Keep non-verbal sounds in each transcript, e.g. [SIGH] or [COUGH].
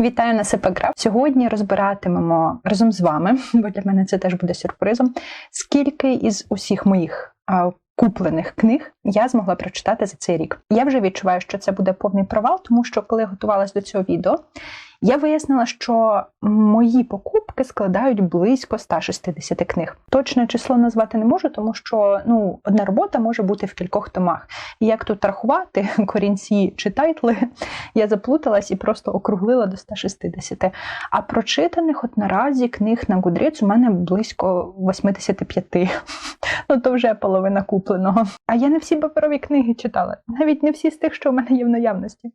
Вітаю на СПГраф. Сьогодні розбиратимемо разом з вами, бо для мене це теж буде сюрпризом. Скільки із усіх моїх а, куплених книг я змогла прочитати за цей рік. Я вже відчуваю, що це буде повний провал, тому що коли готувалась до цього відео, я вияснила, що мої покупки складають близько 160 книг. Точне число назвати не можу, тому що ну одна робота може бути в кількох томах. І як тут рахувати [LAUGHS] корінці чи тайтли, я заплуталась і просто округлила до 160. А прочитаних от наразі книг на Goodreads у мене близько 85. [LAUGHS] Ну то вже половина купленого. А я не всі паперові книги читала, навіть не всі з тих, що в мене є в наявності.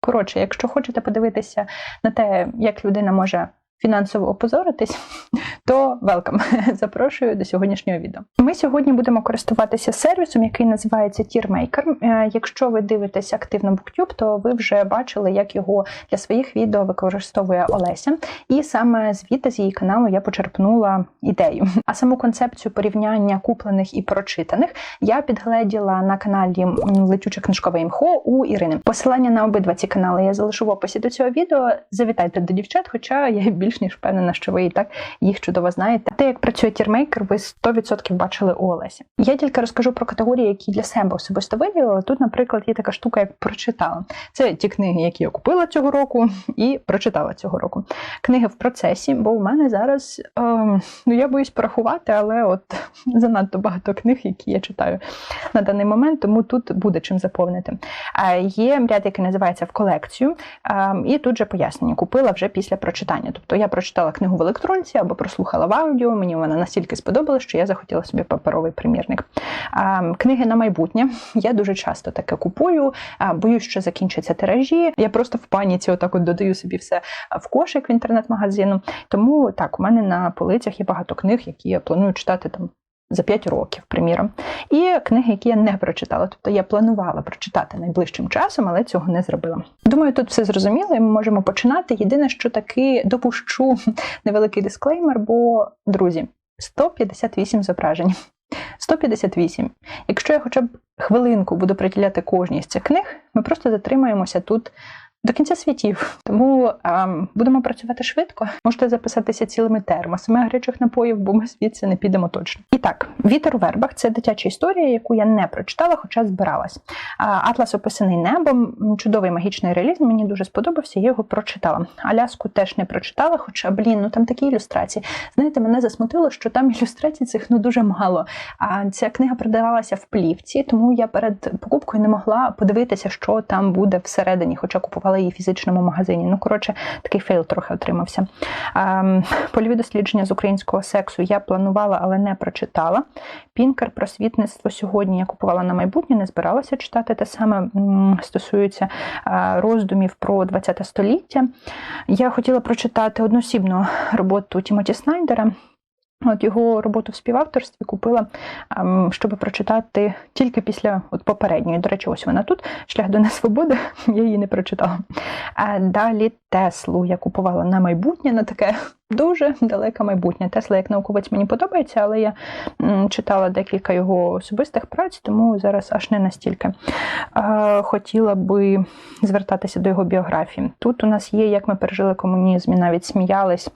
Коротше, якщо хочете подивитися на те, як людина може фінансово опозоритись, [LAUGHS] то велкам. [LAUGHS] Запрошую до сьогоднішнього відео. Ми сьогодні будемо користуватися сервісом, який називається TierMaker. Е, якщо ви дивитесь активно BookTube, то ви вже бачили, як його для своїх відео використовує Олеся. І саме звідти з її каналу я почерпнула ідею. А саму концепцію порівняння куплених і прочитаних я підгледіла на каналі Летюче книжкове імхо у Ірини. Посилання на обидва ці канали я залишу в описі до цього відео. Завітайте до дівчат, хоча я більш ніж впевнена, що ви і так їх чудово знаєте. Те, як працює тірмейкер, ви 100% бачили у Олесі. Я тільки розкажу про категорії, які для себе особисто виділила. Тут, наприклад, є така штука, як прочитала. Це ті книги, які я купила цього року, і прочитала цього року. Книги в процесі, бо в мене зараз ем, ну я боюсь порахувати, але от [LAUGHS] занадто багато книг, які я читаю на даний момент, тому тут буде чим заповнити. Е, є ряд, який називається в колекцію, е, і тут же пояснення. Купила вже після прочитання. Тобто я прочитала книгу в електронці або прослухала в аудіо. Мені вона настільки сподобалась, що я захотіла собі паперовий примірник. А, Книги на майбутнє. Я дуже часто таке купую, а, боюсь, що закінчаться тиражі. Я просто в паніці отак от додаю собі все в кошик в інтернет-магазину. Тому так, у мене на полицях є багато книг, які я планую читати там за 5 років, приміром, і книги, які я не прочитала. Тобто я планувала прочитати найближчим часом, але цього не зробила. Думаю, тут все зрозуміло, і ми можемо починати. Єдине, що таки допущу [LAUGHS] невеликий дисклеймер, бо, друзі, 158 зображень. [LAUGHS] 158. Якщо я хоча б хвилинку буду приділяти кожній з цих книг, ми просто затримаємося тут до кінця світів. Тому ем, будемо працювати швидко. Можете записатися цілими термосами гарячих напоїв, бо ми звідси не підемо точно. І так, вітер у вербах це дитяча історія, яку я не прочитала, хоча збиралась. Атлас описаний небом, чудовий магічний реалізм. Мені дуже сподобався, я його прочитала. Аляску теж не прочитала, хоча, блін, ну там такі ілюстрації. Знаєте, мене засмутило, що там ілюстрацій цих ну дуже мало. А ця книга продавалася в плівці, тому я перед покупкою не могла подивитися, що там буде всередині, хоча купувала її в фізичному магазині. Ну, коротше, такий фейл трохи отримався. Ем, польові дослідження з українського сексу я планувала, але не прочитала. Пінкер просвітництво сьогодні я купувала на майбутнє, не збиралася читати. Те саме стосується е, роздумів про ХХ століття. Я хотіла прочитати односібну роботу Тімоті Снайдера. От його роботу в співавторстві купила, ем, щоб прочитати тільки після от попередньої. До речі, ось вона тут. Шлях до несвободи, [LAUGHS] я її не прочитала. А далі Теслу я купувала на майбутнє на таке дуже далеке майбутнє. Тесла як науковець мені подобається, але я читала декілька його особистих праць, тому зараз аж не настільки хотіла би звертатися до його біографії. Тут у нас є, як ми пережили комунізм і навіть сміялись.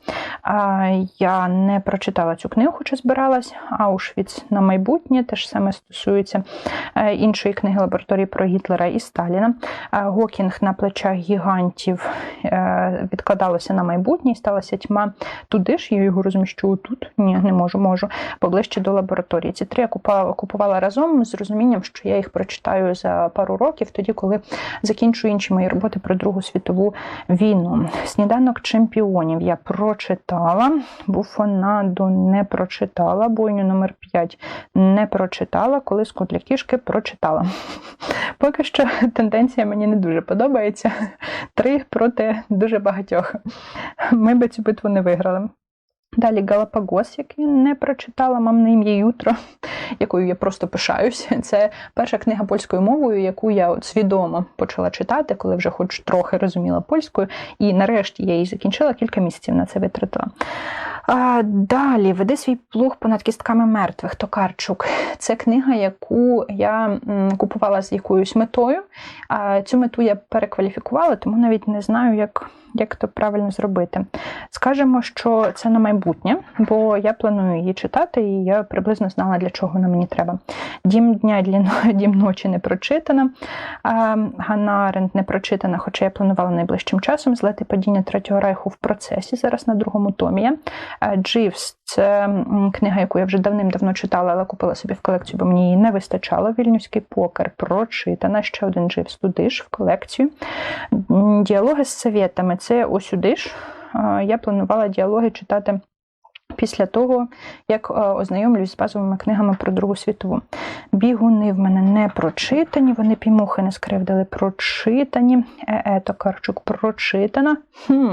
Я не прочитала цю книгу, хоча збиралась. Аушвіц на майбутнє теж саме стосується е, іншої книги лабораторії про Гітлера і Сталіна. Гокінг на плечах гігантів е, відкладалося на майбутнє і сталася тьма туди ж, я його розміщу тут. Ні, не можу, можу. Поближче до лабораторії. Ці три я купувала, разом з розумінням, що я їх прочитаю за пару років, тоді, коли закінчу інші мої роботи про Другу світову війну. Сніданок чемпіонів я прочитала, буфонаду не прочитала, бойню номер 5 не прочитала, коли скот для кішки прочитала. Поки що тенденція мені не дуже подобається. Три проти дуже багатьох. Ми би цю битву не виграли. Steuerern Далі Галапагос, який не прочитала, мамне ім'я Ютро. [LAUGHS] якою я просто пишаюсь. Це перша книга польською мовою, яку я от свідомо почала читати, коли вже хоч трохи розуміла польською. І нарешті я її закінчила, кілька місяців на це витратила. А, Далі веде свій плуг понад кістками мертвих Токарчук. Це книга, яку я купувала з якоюсь метою. А цю мету я перекваліфікувала, тому навіть не знаю, як, як то правильно зробити. Скажемо, що це на майбутнє, бо я планую її читати, і я приблизно знала, для чого вона мені треба. Дім дня для [LAUGHS] дім ночі не прочитана. Ганна Аренд не прочитана, хоча я планувала найближчим часом. Злети падіння Третього райху в процесі. Зараз на другому томі. Е, Дживс це книга, яку я вже давним-давно читала, але купила собі в колекцію, бо мені її не вистачало. Вільнюський покер прочитана. Ще один Дживс туди ж в колекцію. Діалоги з совєтами це ось сюди ж. Я планувала діалоги читати. Після того, як е, ознайомлюсь з базовими книгами про Другу світову. Бігуни в мене не прочитані, вони пімухи не скривдили, прочитані. Е-е, Токарчук прочитана. Хм.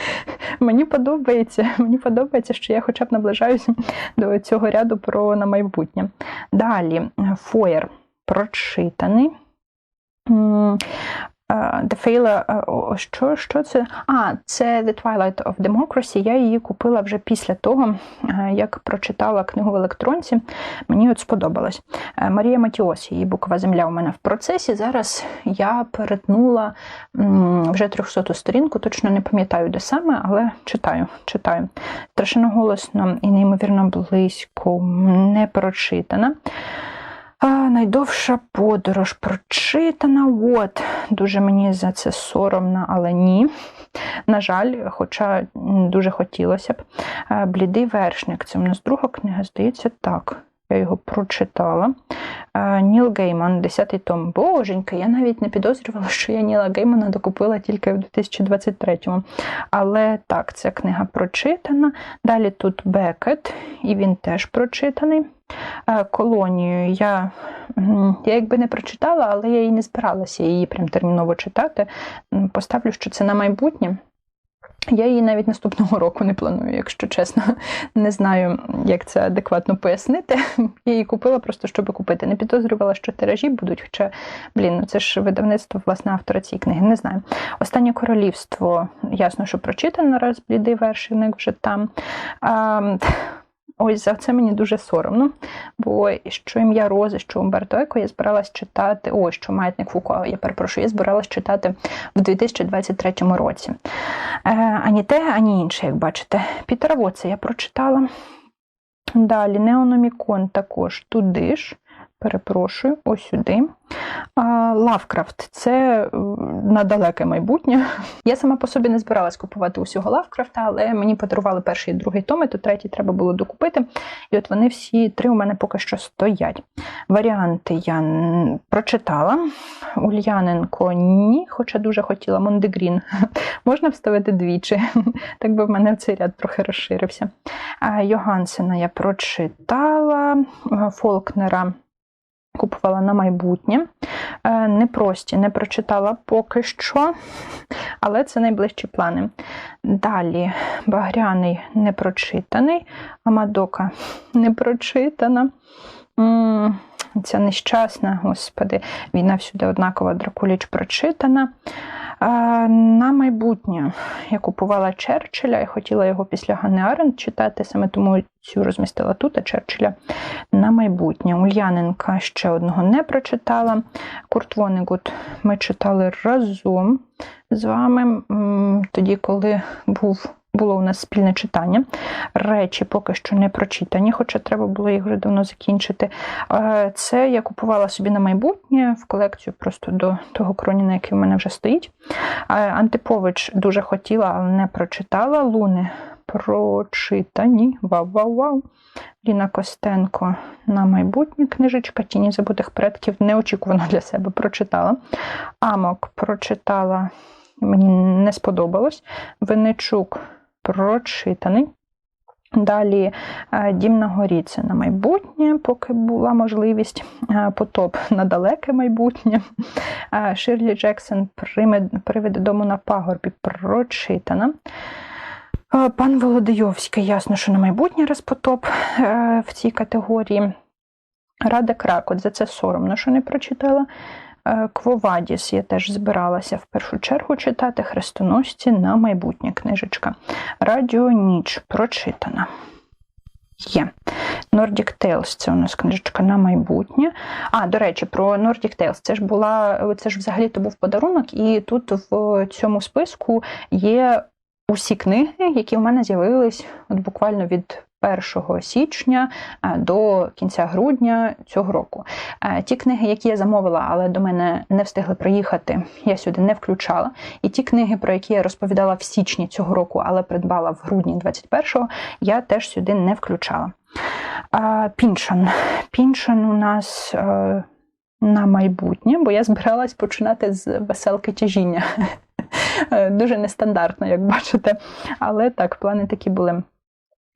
[LAUGHS] Мені подобається. Мені подобається, що я хоча б наближаюся до цього ряду про на майбутнє. Далі, Фоєр прочитаний. The Failure, е, що, що це? А, це The Twilight of Democracy. Я її купила вже після того, е, як прочитала книгу в електронці. Мені от сподобалось. Е, Марія Матіос, її буква земля у мене в процесі. Зараз я перетнула вже 300 сторінку, точно не пам'ятаю, де саме, але читаю. читаю. Страшенно голосно і неймовірно близько, не прочитана. Найдовша подорож прочитана. От, дуже мені за це соромно, але ні. На жаль, хоча дуже хотілося б. Блідий вершник. Це у нас друга книга, здається, так. Я його прочитала. Ніл Гейман, 10-й том. Боженька, я навіть не підозрювала, що я Ніла Геймана докупила тільки в 2023-му. Але так, ця книга прочитана. Далі тут Бекет, і він теж прочитаний. Колонію я, я якби не прочитала, але я і не збиралася її прям терміново читати. Поставлю, що це на майбутнє. Я її навіть наступного року не планую, якщо чесно. Не знаю, як це адекватно пояснити. [LAUGHS] Я її купила просто, щоб купити. Не підозрювала, що тиражі будуть, хоча, блін, ну це ж видавництво, власне, автора цієї книги. Не знаю. Останнє королівство, ясно, що прочитано раз блідий вершинник вже там. А, Ось за це мені дуже соромно, бо що ім'я Рози, що Умберто Еко я збиралась читати. о, що маятник Фуко, я перепрошую, я збиралась читати в 2023 році. Е, ані те, ані інше, як бачите. Пітера Воца я прочитала. Далі Неономікон також туди ж. Перепрошую, ось сюди. Лавкрафт це е, на далеке майбутнє. [LAUGHS] Я сама по собі не збиралась купувати усього Лавкрафта, але мені подарували перший і другий томи, то третій треба було докупити. І от вони всі три у мене поки що стоять. Варіанти я прочитала. Ульяненко ні, хоча дуже хотіла Мондегрін. Можна вставити двічі, [LAUGHS] так би в мене цей ряд трохи розширився. Йогансена я прочитала, е, Фолкнера купувала на майбутнє. Е, Непрості не прочитала поки що, але це найближчі плани. Далі Багряний не прочитаний, Амадока не прочитана. М, Ця нещасна, господи, війна всюди однакова, Дракуліч прочитана. На майбутнє я купувала Черчилля і хотіла його після Ганни Аренд читати, саме тому цю розмістила тут, а Черчилля на майбутнє. Ульяненка ще одного не прочитала. Курт Вонегут ми читали разом з вами, тоді, коли був. Було у нас спільне читання. Речі поки що не прочитані, хоча треба було їх вже давно закінчити. Е, Це я купувала собі на майбутнє в колекцію просто до того кроніна, який в мене вже стоїть. Е, Антипович дуже хотіла, але не прочитала. Луни прочитані. Вау-вау-вау. Ліна Костенко на майбутнє книжечка Тіні забутих предків неочікувано для себе прочитала. Амок прочитала, мені не сподобалось. Винничук прочитаний. Далі е, Дім на горі це на майбутнє, поки була можливість. Е, Потоп на далеке майбутнє. Е, Ширлі Джексон «Примед- Привид дому на пагорбі прочитана. Пан Володийовський, ясно, що на майбутнє розпотоп е, в цій категорії. Рада Кракот, за це соромно, що не прочитала. Е, Квовадіс я теж збиралася в першу чергу читати хрестоносці на майбутнє книжечка. Радіо Ніч прочитана. Є. Nordic Tales це у нас книжечка на майбутнє. А, до речі, про Nordic Tales. Це ж була, це ж взагалі то був подарунок, і тут в цьому списку є усі книги, які в мене з'явились от буквально від 1 січня до кінця грудня цього року. Ті книги, які я замовила, але до мене не встигли приїхати, я сюди не включала. І ті книги, про які я розповідала в січні цього року, але придбала в грудні 21-го, я теж сюди не включала. Піншан. Піншан у нас. Е, на майбутнє, бо я збиралась починати з веселки тяжіння. [LAUGHS] Е, дуже нестандартно, як бачите. Але так, плани такі були.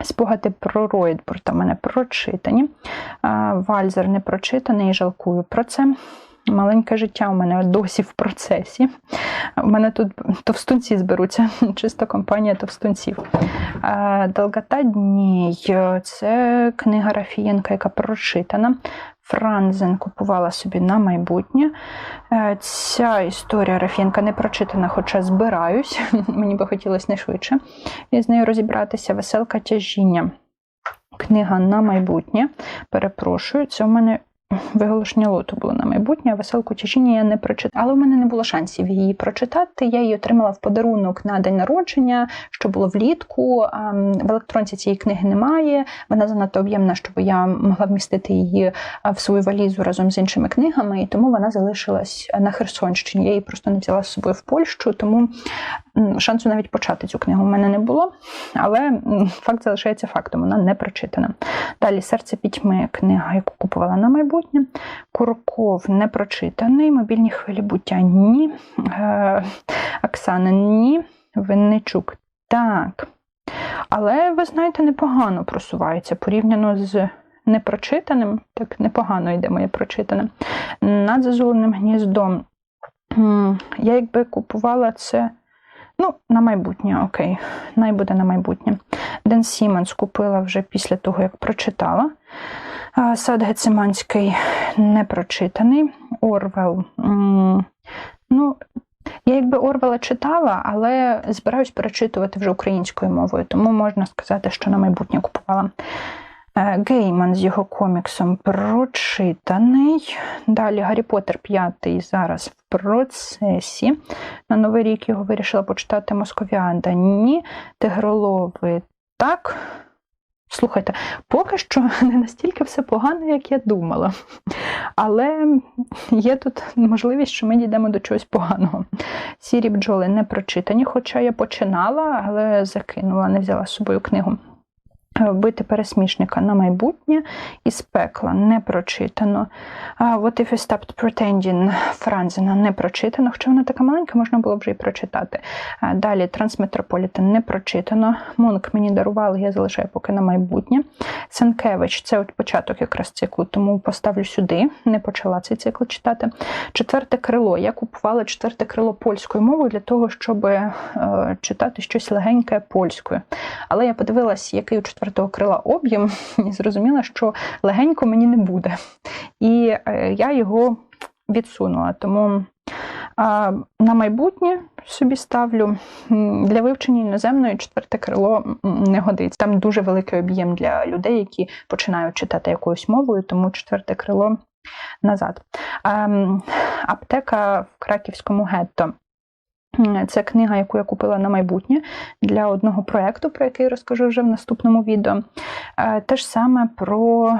Спогади про Роїдбурта мене прочитані. Вальзер не прочитаний і жалкую про це. Маленьке життя у мене досі в процесі. У мене тут товстунці зберуться, [LAUGHS] чисто компанія товстунців. Долгота дній це книга Рафієнка, яка прочитана. Франзен купувала собі на майбутнє. Е, ця історія Рафінка не прочитана, хоча збираюсь. [LAUGHS] Мені би хотілося не швидше з нею розібратися. Веселка тяжіння. Книга на майбутнє. Перепрошую, це у мене Виголошення лоту було на майбутнє, веселку тяжіння я не прочитала. Але в мене не було шансів її прочитати. Я її отримала в подарунок на день народження, що було влітку. В електронці цієї книги немає. Вона занадто об'ємна, щоб я могла вмістити її в свою валізу разом з іншими книгами, і тому вона залишилась на Херсонщині. Я її просто не взяла з собою в Польщу, тому шансу навіть почати цю книгу в мене не було. Але факт залишається фактом, вона не прочитана. Далі серце пітьми книга, яку купувала на майбутнє майбутнє. Курков не прочитаний, мобільні хвилі буття ні. Е, Оксана ні. Винничук так. Але, ви знаєте, непогано просувається порівняно з непрочитаним, так непогано йде моє прочитане. Над зазуленим гніздом. Я якби купувала це. Ну, на майбутнє, окей, най буде на майбутнє. Ден Сімонс купила вже після того, як прочитала. Сад Гециманський не прочитаний. Орвел. Ну, я якби Орвела читала, але збираюсь перечитувати вже українською мовою, тому можна сказати, що на майбутнє купувала. Е, Гейман з його коміксом прочитаний. Далі Гаррі Поттер 5 зараз в процесі. На Новий рік його вирішила почитати Московіада. Ні. Тигролови так. Слухайте, поки що [LAUGHS] не настільки все погано, як я думала. Але є тут можливість, що ми дійдемо до чогось поганого. Сірі бджоли не прочитані, хоча я починала, але закинула, не взяла з собою книгу. Вбити пересмішника на майбутнє із пекла не прочитано. What if I stopped pretending Франзена не прочитано, хоча вона така маленька, можна було вже і прочитати. Далі Трансметрополітен не прочитано. Мунк мені дарували, я залишаю поки на майбутнє. Сенкевич це от початок якраз циклу, тому поставлю сюди, не почала цей цикл читати. Четверте крило. Я купувала четверте крило польською мовою для того, щоб е, читати щось легеньке польською. Але я подивилась, який у четвертому четвертого крила об'єм [LAUGHS] і зрозуміла, що легенько мені не буде. І е, я його відсунула. Тому на майбутнє собі ставлю для вивчення іноземної четверте крило не годиться. Там дуже великий об'єм для людей, які починають читати якоюсь мовою, тому четверте крило назад. Аптека в краківському гетто. Це книга, яку я купила на майбутнє для одного проєкту, про який розкажу вже в наступному відео. Е, те ж саме про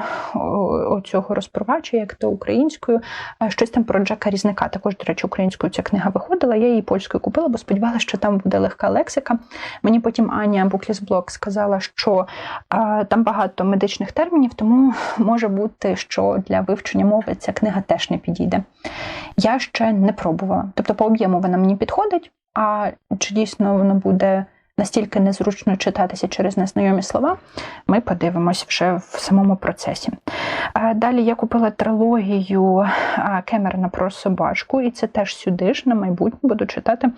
цього розпровача, як то українською, е, щось там про Джека Різника. Також, до речі, українською ця книга виходила. Я її польською купила, бо сподівалася, що там буде легка лексика. Мені потім Аня Буклісблок сказала, що е, там багато медичних термінів, тому може бути, що для вивчення мови ця книга теж не підійде. Я ще не пробувала. Тобто, по об'єму вона мені підходить. А чи дійсно воно буде настільки незручно читатися через незнайомі слова, ми подивимось вже в самому процесі. Далі я купила трилогію Кемерона про собачку, і це теж сюди ж на майбутнє буду читати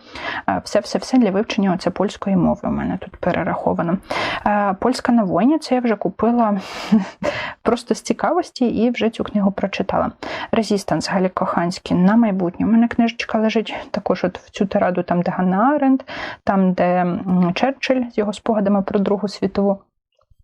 все-все-все для вивчення оце польської мови. У мене тут перераховано. Польська на війні це я вже купила [LAUGHS] просто з цікавості і вже цю книгу прочитала. Резістанс Галі Коханський на майбутнє. У мене книжечка лежить також от в цю тираду, там, де Ганна Аренд, там, де Черчилль з його спогадами про Другу світову.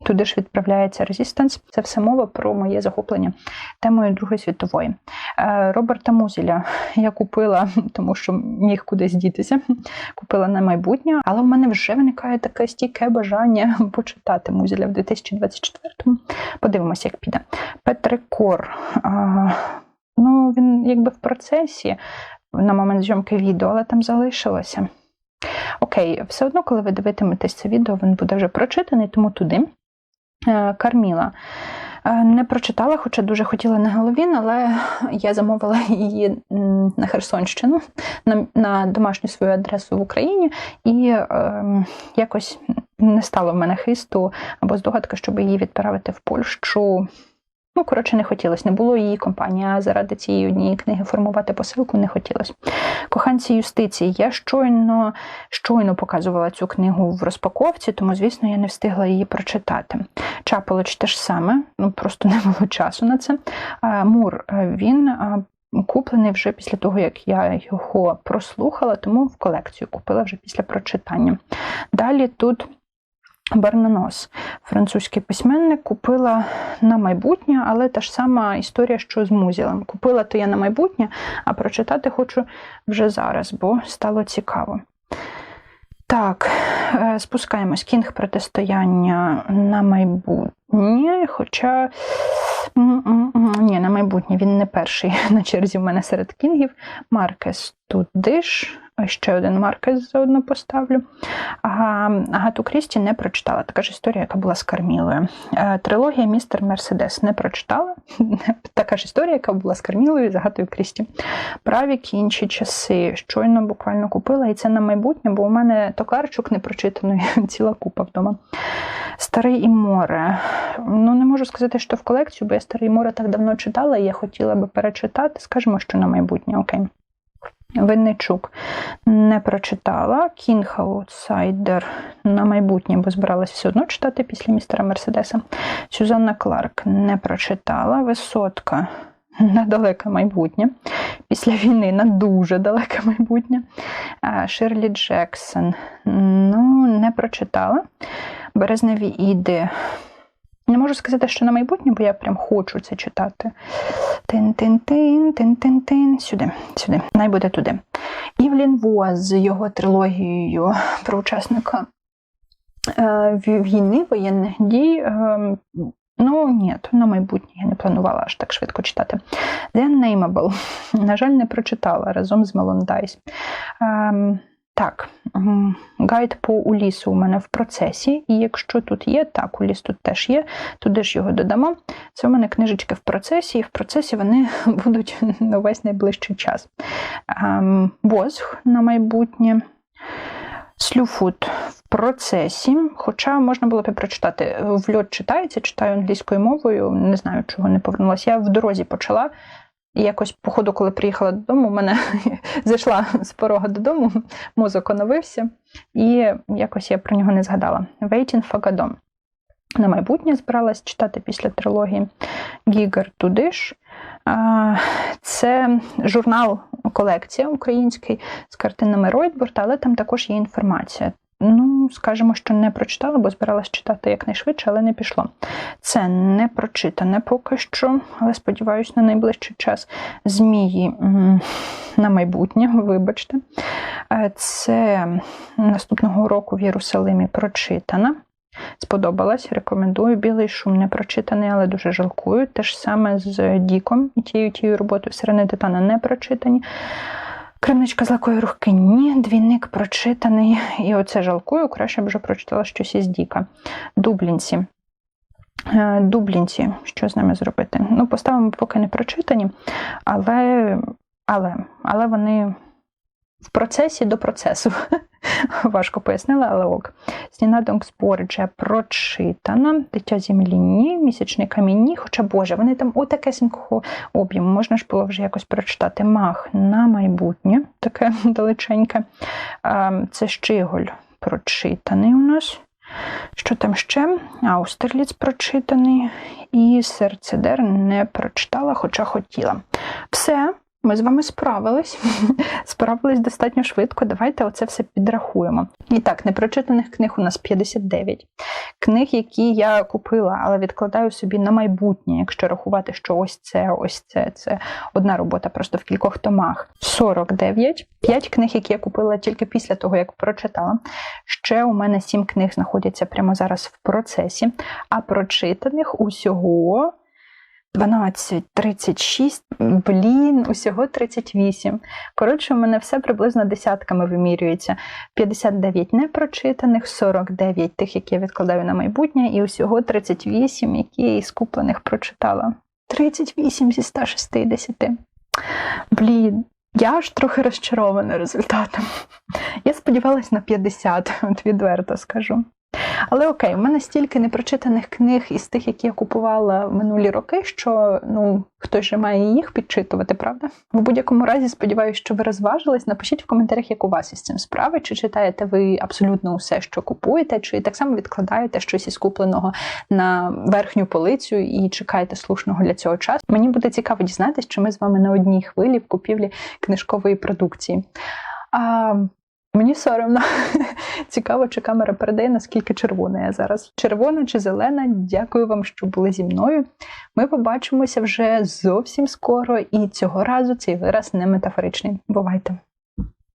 Туди ж відправляється Резістанс. Це все мова про моє захоплення темою Другої світової. Е, Роберта Музеля я купила, [LAUGHS] тому що міг кудись дітися. [LAUGHS] Купила на майбутнє, але в мене вже виникає таке стійке бажання [LAUGHS] почитати Музеля в 2024-му. Подивимося, як піде. Петрикор. А, ну, він якби в процесі на момент зйомки відео, але там залишилося. Окей, все одно, коли ви дивитиметесь це відео, він буде вже прочитаний, тому туди. Е, Карміла. Е, Не прочитала, хоча дуже хотіла на Головін, але я замовила її на Херсонщину, на, на домашню свою адресу в Україні, і е, якось не стало в мене хисту або здогадка, щоб її відправити в Польщу. Ну, коротше, не хотілося. Не було її компанії, а заради цієї однієї книги формувати посилку не хотілося. Коханці юстиції. Я щойно, щойно показувала цю книгу в розпаковці, тому, звісно, я не встигла її прочитати. Чаполоч те ж саме, ну просто [LAUGHS] не було часу на це. Мур, е, він куплений вже після того, як я його прослухала, тому в колекцію купила вже після прочитання. Далі тут. Бернанос, французький письменник, купила на майбутнє, але та ж сама історія, що з Музілем. Купила то я на майбутнє, а прочитати хочу вже зараз, бо стало цікаво. Так, е, спускаємось. Кінг протистояння на майбутнє. Хоча ні, на майбутнє він не перший [LAUGHS] на черзі в мене серед кінгів. Маркес туди ж. Ще один Маркес заодно поставлю. Агату Крісті не прочитала. Така ж історія, яка була з Кармілою. Е, Трилогія Містер Мерседес не прочитала. [LAUGHS] Така ж історія, яка була з Кармілою і з Агатою Крісті. Праві інші часи. Щойно буквально купила, і це на майбутнє, бо у мене токарчук непрочитаної [LAUGHS] ціла купа вдома. Старий і море. Ну, не можу сказати, що в колекцію, бо я старий море так давно читала, і я хотіла би перечитати. Скажімо, що на майбутнє, окей. Винничук не прочитала. Кінг Аутсайдер на майбутнє, бо збиралася все одно читати після містера Мерседеса. Сюзанна Кларк не прочитала. Висотка на далеке майбутнє. Після війни на дуже далеке майбутнє. Ширлі Джексон ну, не прочитала. Березневі іди. Не можу сказати, що на майбутнє, бо я прям хочу це читати. Тин-тин-тин, тин-тин-тин. Сюди, сюди. Най буде туди. Івлін Воз з його трилогією про учасника е, війни, воєнних дій. Е, ну, ні, на майбутнє я не планувала аж так швидко читати. The Unnameable. На жаль, не прочитала разом з Мелондайс. Так, гайд по Улісу у мене в процесі, і якщо тут є, так, Уліс тут теж є, туди ж його додамо. Це у мене книжечки в процесі, і в процесі вони [LAUGHS] будуть на весь найближчий час. Бозг на майбутнє. Слюфут в процесі, хоча можна було б і прочитати. В льот читається, читаю англійською мовою, не знаю, чого не повернулася. Я в дорозі почала. І якось, по ходу, коли приїхала додому, мене [LAUGHS] зайшла з порога додому, мозок оновився, і якось я про нього не згадала. Waiting for Godot. На майбутнє збиралась читати після трилогії Гігер туди ж. Це журнал колекція український з картинами Ройтбурта, але там також є інформація. Ну, скажімо, що не прочитала, бо збиралась читати якнайшвидше, але не пішло. Це не прочитане поки що, але сподіваюся, на найближчий час змії на майбутнє, вибачте. Це наступного року в Єрусалимі прочитана. Сподобалась, рекомендую. Білий шум не прочитаний, але дуже жалкую. Те ж саме з Діком тією тією роботою Сирени Титана не прочитані. Кремничка з лакої рухки ні, двійник прочитаний. І оце жалкую, краще б вже прочитала щось із Діка. Дублінці. Дублінці, що з ними зробити? Ну, поставимо поки не прочитані, але, але, але вони в процесі до процесу. [LAUGHS] [LAUGHS] Важко пояснила, але ок. Снінадонг Спорджа прочитана. Дитя землі ні, місячний камінь ні. Хоча Боже, вони там у такесенького об'єму. Можна ж було вже якось прочитати. Мах на майбутнє, таке [LAUGHS] далеченьке. Це Щиголь прочитаний у нас. Що там ще? Аустерліц прочитаний. І Серцедер не прочитала, хоча хотіла. Все, ми з вами справились. [LAUGHS] справились достатньо швидко. Давайте оце все підрахуємо. І так, непрочитаних книг у нас 59. Книг, які я купила, але відкладаю собі на майбутнє, якщо рахувати, що ось це, ось це, це одна робота просто в кількох томах. 49. 5 книг, які я купила тільки після того, як прочитала. Ще у мене 7 книг знаходяться прямо зараз в процесі, а прочитаних усього. 12, 36, блін, усього 38. Коротше, у мене все приблизно десятками вимірюється. 59 непрочитаних, 49 тих, які я відкладаю на майбутнє, і усього 38, які я із куплених прочитала. 38 зі 160. Блін, я аж трохи розчарована результатом. Я сподівалась на 50, от відверто скажу. Але окей, у мене стільки непрочитаних книг із тих, які я купувала минулі роки, що ну хтось же має їх підчитувати, правда? В будь-якому разі сподіваюся, що ви розважились. Напишіть в коментарях, як у вас із цим справи, чи читаєте ви абсолютно усе, що купуєте, чи так само відкладаєте щось із купленого на верхню полицю і чекаєте слушного для цього часу. Мені буде цікаво дізнатися, чи ми з вами на одній хвилі в купівлі книжкової продукції. А Мені соромно. [LAUGHS] Цікаво, чи камера передає, наскільки червона я зараз. Червона чи зелена. Дякую вам, що були зі мною. Ми побачимося вже зовсім скоро, і цього разу цей вираз не метафоричний. Бувайте!